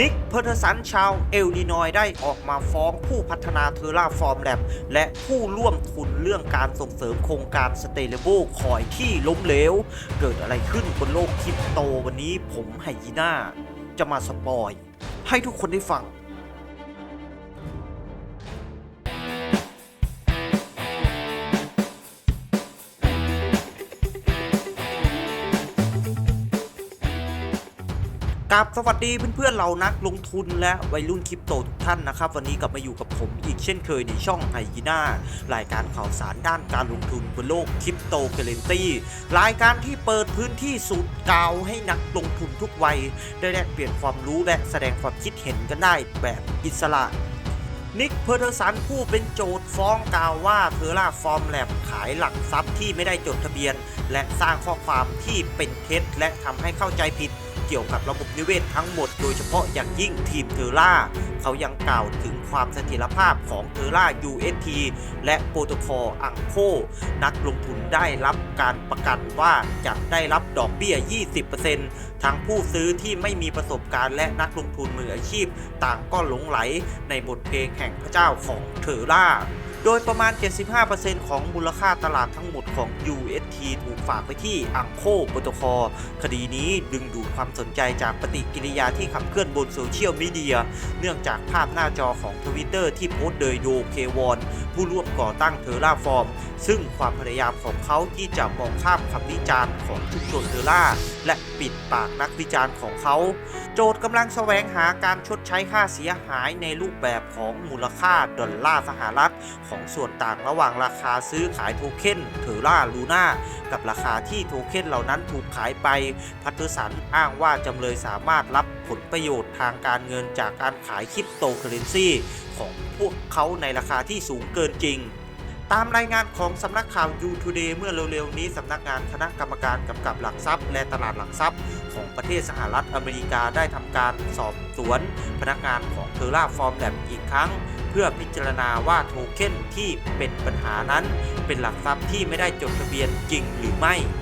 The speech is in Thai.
นิกเพอร์เทสันชาวเอลลินอยได้ออกมาฟ้องผู้พัฒนาเทอร่าฟอร์มแลบและผู้ร่วมทุนเรื่องการส่งเสริมโครงการสเตเลโบคอยที่ล้มเหลว เกิดอะไรขึ้นบนโลกคริปโตวันนี้ผมไฮยีน่าจะมาสปอย ให้ทุกคนได้ฟัง กับสวัสดีเพื่อนๆเรานักลงทุนและวัยรุ่นคริปโตทุกท่านนะครับ วันนี้กลับมาอยู่กับผมอีกเช่นเคยในช่องไฮยีน่ารายการข่าวสารด้านการลงทุนบนโลกคริปโตเคเรนซีรายการที่เปิดพื้นที่สูตรกาวให้นักลงทุนทุกวัย ได้แลกเปลี่ยนความรู้และแสดงความคิดเห็นกันได้แบบอิสระนิกเพอร์เทอร์สันผู้เป็นโจทย์ฟ้องกล่าวว่าเทอร่าฟอร์มแลบขายหลักทรัพย์ที่ไม่ได้จดทะเบียน และสร้างข้อความที่เป็นเท็จและทำให้เข้าใจผิด เกี่ยวกับระบบนิเวศทั้งหมดโดยเฉพาะอย่างยิ่งทีมเทอร่า เขายังกล่าวถึงความเสถียรภาพของเทอร่า UST และโปรโตคอลอังโค นักลงทุนได้รับการประกันว่าจะได้รับดอกเบี้ย 20%ทั้งผู้ซื้อที่ไม่มีประสบการณ์และนักลงทุนมืออาชีพ ต่างก็หลงไหลในบทเพลงแห่งพระเจ้าของเทอร่า โดยประมาณ 75%ของมูลค่าตลาดทั้งหมดของ UST ถูกฝากไปที่อังโคโปรโตคอลคดีนี้ดึงดูดความสนใจจากปฏิกิริยาที่ขับเคลื่อนบนโซเชียลมีเดีย เนื่องจากภาพหน้าจอของทวิตเตอร์ที่โพสต์โดยโดเควอนผู้ร่วมก่อตั้งเทอร่าฟอร์ม ซึ่งความพยายามของเขาที่จะมองข้ามคำวิจารณ์ของชุมชนเทอร่า และปิดปากนักวิจารณ์ของเขา โจทย์กำลังแสวงหาการชดใช้ค่าเสียหายในรูปแบบของมูลค่าดอลลาร์สหรัฐของของส่วนต่างระหว่างราคาซื้อขายโทเค็นเทอร่าลูน่ากับราคาที่โทเค็นเหล่านั้นถูกขายไป พัตเตอร์สันอ้างว่าจำเลยสามารถรับผลประโยชน์ทางการเงินจากการขายคริปโตเคอเรนซีของพวกเขาในราคาที่สูงเกินจริงตามรายงานของสำนักข่าว u Today เมื่อเร็วๆ นี้สำนักงานคณะกรรมการกำกับหลักทรัพย์ และตลาดหลักทรัพย์ ของประเทศสหรัฐอเมริกาได้ทำการสอบสวนพนักงานของเทอร่าฟอร์มแลบอีกครั้ง เพื่อพิจารณาว่าโทเค็นที่เป็นปัญหานั้น เป็นหลักทรัพย์ที่ไม่ได้จดทะเบียนจริงหรือไม่